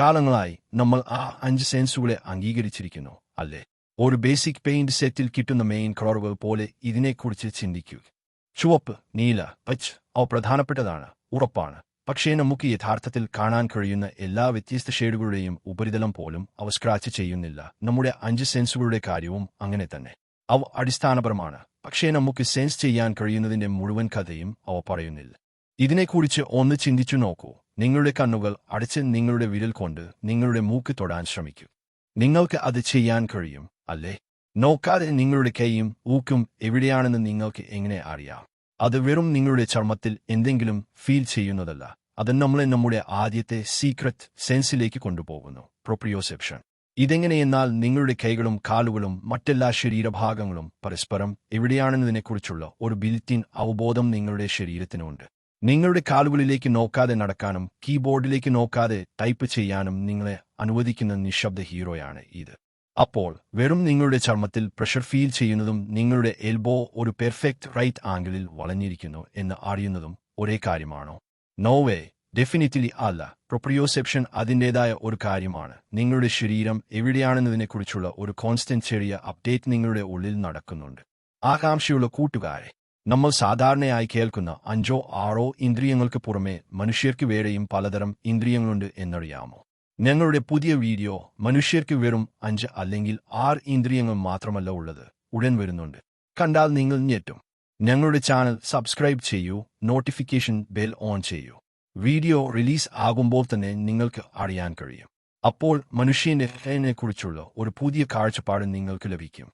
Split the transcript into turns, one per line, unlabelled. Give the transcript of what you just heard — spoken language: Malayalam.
കാലങ്ങളായി നമ്മൾ ആ അഞ്ച് സെൻസുകളെ അംഗീകരിച്ചിരിക്കുന്നു അല്ലേ? ഒരു ബേസിക് പെയിന്റ് സെറ്റിൽ കിട്ടുന്ന മെയിൻ കളറുകൾ പോലെ ഇതിനെക്കുറിച്ച് ചിന്തിക്കുക ചുവപ്പ് നീല പച്ച് അവ പ്രധാനപ്പെട്ടതാണ് ഉറപ്പാണ്. പക്ഷേ നമുക്ക് യഥാർത്ഥത്തിൽ കാണാൻ കഴിയുന്ന എല്ലാ വ്യത്യസ്ത ഷെയ്ഡുകളുടെയും ഉപരിതലം പോലും അവ സ്ക്രാച്ച് ചെയ്യുന്നില്ല. നമ്മുടെ അഞ്ച് സെൻസുകളുടെ കാര്യവും അങ്ങനെ തന്നെ. അവ അടിസ്ഥാനപരമാണ്. പക്ഷേ നമുക്ക് സെൻസ് ചെയ്യാൻ കഴിയുന്നതിന്റെ മുഴുവൻ കഥയും അവ പറയുന്നില്ല. ഇതിനെക്കുറിച്ച് ഒന്ന് ചിന്തിച്ചു നോക്കൂ. നിങ്ങളുടെ കണ്ണുകൾ അടച്ച് നിങ്ങളുടെ വിരൽ കൊണ്ട് നിങ്ങളുടെ മൂക്ക് തൊടാൻ ശ്രമിക്കൂ. നിങ്ങൾക്ക് അത് ചെയ്യാൻ കഴിയും അല്ലേ? നോക്കാതെ നിങ്ങളുടെ കൈയും ഊക്കും എവിടെയാണെന്ന് നിങ്ങൾക്ക് എങ്ങനെ അറിയാം? അത് വെറും നിങ്ങളുടെ ചർമ്മത്തിൽ എന്തെങ്കിലും ഫീൽ ചെയ്യുന്നതല്ല. അത് നമ്മളെ നമ്മുടെ ആദ്യത്തെ സീക്രറ്റ് സെൻസിലേക്ക് കൊണ്ടുപോകുന്നു. പ്രൊപ്രിയോസെപ്ഷൻ ഇതെങ്ങനെയെന്നാൽ നിങ്ങളുടെ കൈകളും കാലുകളും മറ്റെല്ലാ ശരീരഭാഗങ്ങളും പരസ്പരം എവിടെയാണെന്നതിനെക്കുറിച്ചുള്ള ഒരു ബിൽറ്റിൻ അവബോധം നിങ്ങളുടെ ശരീരത്തിനുണ്ട്. നിങ്ങളുടെ കാലുകളിലേക്ക് നോക്കാതെ നടക്കാനും കീബോർഡിലേക്ക് നോക്കാതെ ടൈപ്പ് ചെയ്യാനും നിങ്ങളെ അനുവദിക്കുന്ന നിശബ്ദ ഹീറോയാണ് ഇത്. അപ്പോൾ വെറും നിങ്ങളുടെ ചർമ്മത്തിൽ പ്രഷർ ഫീൽ ചെയ്യുന്നതും നിങ്ങളുടെ എൽബോ ഒരു പെർഫെക്റ്റ് റൈറ്റ് ആംഗിളിൽ വളഞ്ഞിരിക്കുന്നു എന്ന് അറിയുന്നതും ഒരേ കാര്യമാണോ? നോവേ ഡെഫിനിറ്റ്ലി അല്ല. പ്രൊപ്രിയോസെപ്ഷൻ അതിന്റെതായ ഒരു കാര്യമാണ്. നിങ്ങളുടെ ശരീരം എവിടെയാണെന്നതിനെക്കുറിച്ചുള്ള ഒരു കോൺസ്റ്റന്റ് ചെറിയ അപ്ഡേറ്റ് നിങ്ങളുടെ ഉള്ളിൽ നടക്കുന്നുണ്ട്. ആകാംക്ഷയുള്ള കൂട്ടുകാരെ നമ്മൾ സാധാരണയായി കേൾക്കുന്ന അഞ്ചോ ആറോ ഇന്ദ്രിയങ്ങൾക്ക് പുറമെ മനുഷ്യർക്ക് വേറെയും പലതരം ഇന്ദ്രിയങ്ങളുണ്ട് എന്നറിയാമോ? ഞങ്ങളുടെ പുതിയ വീഡിയോ മനുഷ്യർക്ക് വെറും അഞ്ച് അല്ലെങ്കിൽ ആറ് ഇന്ദ്രിയങ്ങൾ മാത്രമല്ല ഉള്ളത്. ഉടൻ വരുന്നുണ്ട്. കണ്ടാൽ നിങ്ങൾ ഞെട്ടും. ഞങ്ങളുടെ ചാനൽ സബ്സ്ക്രൈബ് ചെയ്യൂ നോട്ടിഫിക്കേഷൻ ബെൽ ഓൺ ചെയ്യൂ. വീഡിയോ റിലീസ് ആകുമ്പോൾ തന്നെ നിങ്ങൾക്ക് അറിയാൻ കഴിയും. അപ്പോൾ മനുഷ്യന്റെ കുറിച്ചുള്ള ഒരു പുതിയ കാഴ്ചപ്പാട് നിങ്ങൾക്ക് ലഭിക്കും.